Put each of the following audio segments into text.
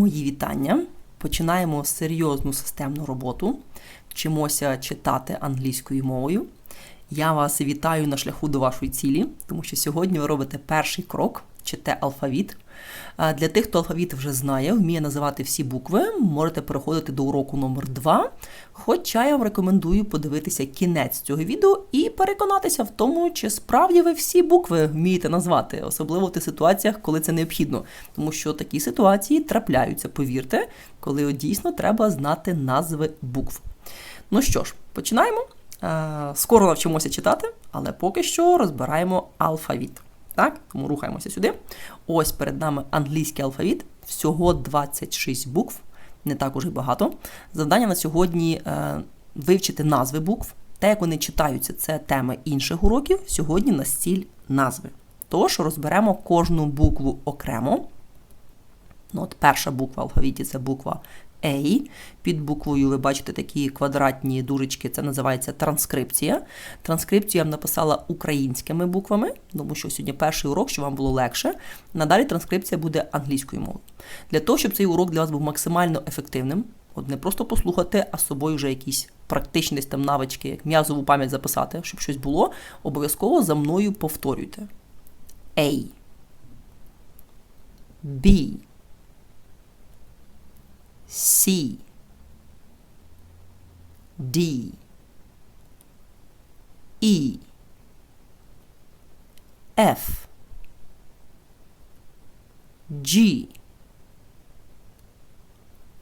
Мої вітання. Починаємо серйозну системну роботу. Вчимося читати англійською мовою. Я вас вітаю на шляху до вашої цілі, тому що сьогодні ви робите перший крок, чите алфавіт. Для тих, хто алфавіт вже знає, вміє називати всі букви, можете переходити до уроку номер 2 Хоча я вам рекомендую подивитися кінець цього відео і переконатися в тому, чи справді ви всі букви вмієте назвати, особливо в тих ситуаціях, коли це необхідно. Тому що такі ситуації трапляються, повірте, коли дійсно треба знати назви букв. Ну що ж, починаємо. Скоро навчимося читати, але поки що розбираємо алфавіт. Так, тому рухаємося сюди. Ось перед нами англійський алфавіт, всього 26 букв, не так уже багато. Завдання на сьогодні е, вивчити назви букв. Те, як вони читаються, це теми інших уроків. Сьогодні на стіль назви. Тож розберемо кожну букву окремо. Ну, от Перша буква в алфавіті це буква A. Під буквою ви бачите такі квадратні дужечки, це називається транскрипція. Транскрипцію я вам написала українськими буквами, тому що сьогодні перший урок, щоб вам було легше. Надалі транскрипція буде англійською мовою. Для того, щоб цей урок для вас був максимально ефективним, от не просто послухати, а з собою вже якісь практичні там навички, як м'язову пам'ять записати, щоб щось було, обов'язково за мною повторюйте. A. B. C D E F G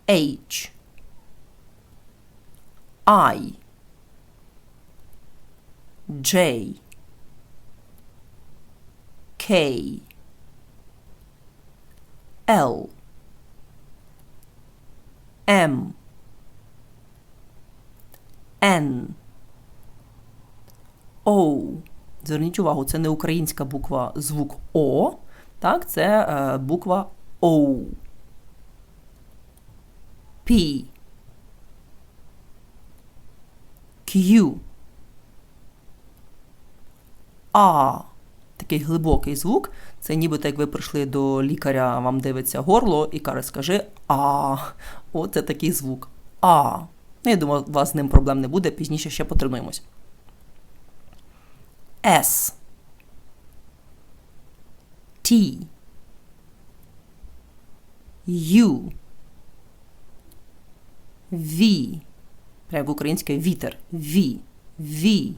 H I J K L M N O. Зверніть увагу, це не українська буква звук О. Так, це е, буква O. P. Q. А. Такий глибокий звук. Це нібито як ви прийшли до лікаря, вам дивиться горло і каже, скажи А. Оце такий звук. А. Ну, я думаю, у вас з ним проблем не буде, пізніше ще потренуємось. С. T. U. V. Прямо українське вітер. V. V.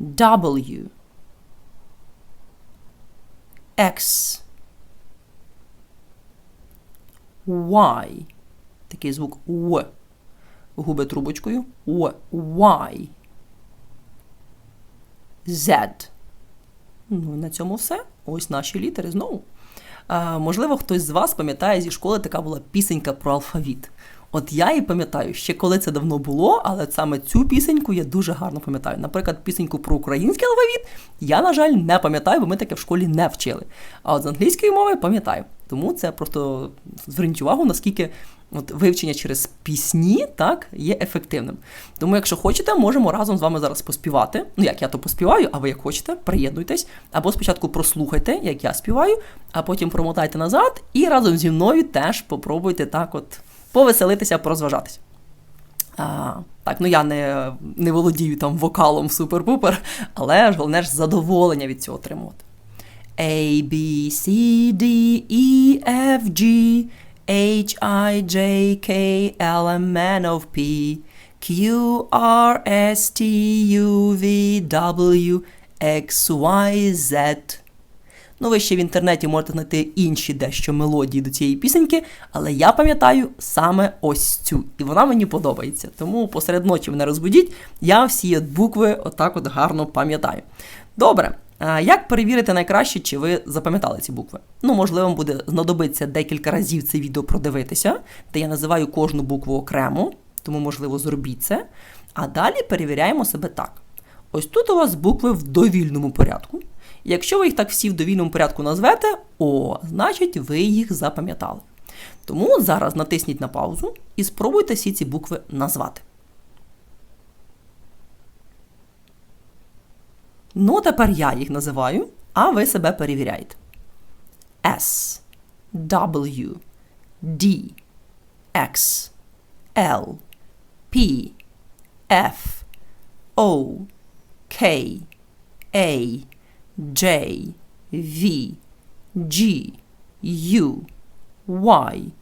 W. X. Y. Такий звук В. Губи трубочкою. В. Y. Z. Ну, на цьому все. Ось наші літери знову. А, Можливо, хтось з вас пам'ятає зі школи така була пісенька про алфавіт. От я і пам'ятаю, ще коли це давно було, але саме цю пісеньку я дуже гарно пам'ятаю. Наприклад, пісеньку про український алфавіт я, на жаль, не пам'ятаю, бо ми таке в школі не вчили. А от з англійської мови пам'ятаю. Тому це просто зверніть увагу, наскільки от вивчення через пісні так, є ефективним. Тому, якщо хочете, можемо разом з вами зараз поспівати. Ну, як я то поспіваю, а ви як хочете, приєднуйтесь. Або спочатку прослухайте, як я співаю, а потім промотайте назад і разом зі мною теж попробуйте так от повеселитися, порозважатися. А, Так, ну я не не володію там вокалом супер-пупер, але ж головне ж задоволення від цього отримувати. A, B, C, D, E, F, G, H, I, J, K, L, M, N, O, P, Q, R, S, T, U, V, W, X, Y, Z. Ну, ви ще в інтернеті можете знайти інші дещо мелодії до цієї пісеньки, але я пам'ятаю саме ось цю. І вона мені подобається. Тому посеред ночі мене розбудіть, я всі букви отак от гарно пам'ятаю. Добре. Як перевірити найкраще, чи ви запам'ятали ці букви? Ну, можливо, вам буде знадобитися декілька разів це відео продивитися, де я називаю кожну букву окремо, тому, можливо, зробіть це. А далі перевіряємо себе так. Ось тут у вас букви в довільному порядку. Якщо ви їх так всі в довільному порядку назвете, о, значить ви їх запам'ятали. Тому зараз натисніть на паузу і спробуйте всі ці букви назвати. Ну, тепер я їх називаю, а ви себе перевіряєте. S, W, D, X, L, P, F, O, K, A, J, V, G, U, Y,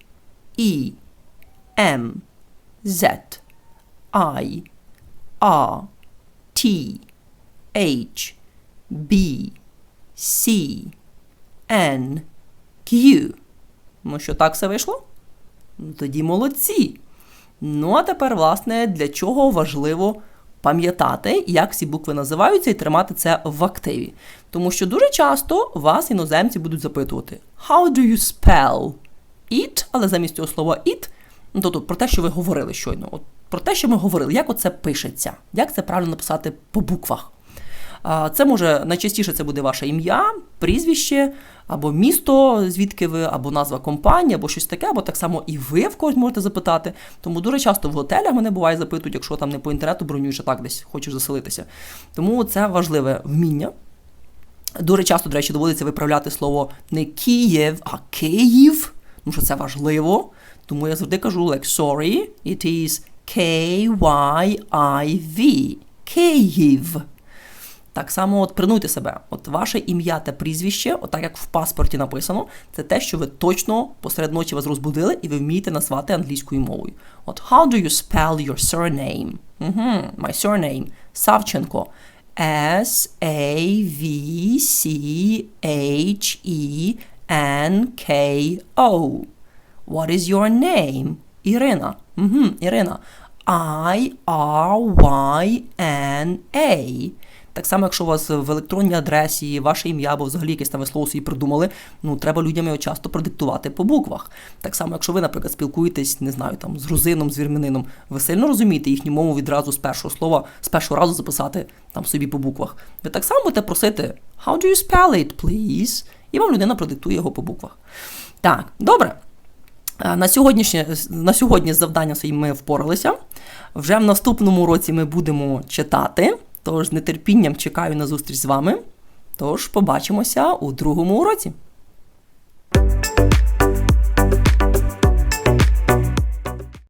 E, M, Z, I, R, T, H, B, C, N, Q. Ну що, так все вийшло? Ну, Тоді молодці. Ну, а тепер, власне, для чого важливо пам'ятати, як ці букви називаються, і тримати це в активі. Тому що дуже часто вас іноземці будуть запитувати: How do you spell it? Але замість цього слова it, ну тобто про те, що ви говорили щойно. От про те, що ми говорили, як оце пишеться, як це правильно написати по буквах. Це може найчастіше це буде ваше ім'я, прізвище, або місто, звідки ви, або назва компанії, або щось таке, або так само і ви в когось можете запитати. Тому дуже часто в готелях мене буває запитують, якщо там не по інтернету бронюєш, а так десь хочеш заселитися. Тому це важливе вміння. Дуже часто, до речі, доводиться виправляти слово не Київ, а Київ, тому що це важливо. Тому я завжди кажу, like, sorry, it is K-Y-I-V. Київ. Так само от тренуйте себе. От ваше ім'я та прізвище, отак як в паспорті написано, це те, що ви точно посеред ночі вас розбудили, і ви вмієте назвати англійською мовою. От how do you spell your surname? Угу, My surname Савченко. S-A-V-C-H-E-N-K-O. What is your name? Ірина. Угу, Ірина. I-R-Y-N-A. Так само, якщо у вас в електронній адресі ваше ім'я або взагалі якесь там слово собі придумали, ну треба людям його часто продиктувати по буквах. Так само, якщо ви, наприклад, спілкуєтесь, не знаю, там з грузином, з вірменином, ви сильно розумієте їхню мову відразу з першого слова, з першого разу записати там собі по буквах. Ви так само будете просити How do you spell it, please? І вам людина продиктує його по буквах. Так, добре. На сьогоднішнє на сьогодні з своїм ми впоралися. Вже в наступному році ми будемо читати. Тож з нетерпінням чекаю на зустріч з вами. Тож побачимося у другому уроці.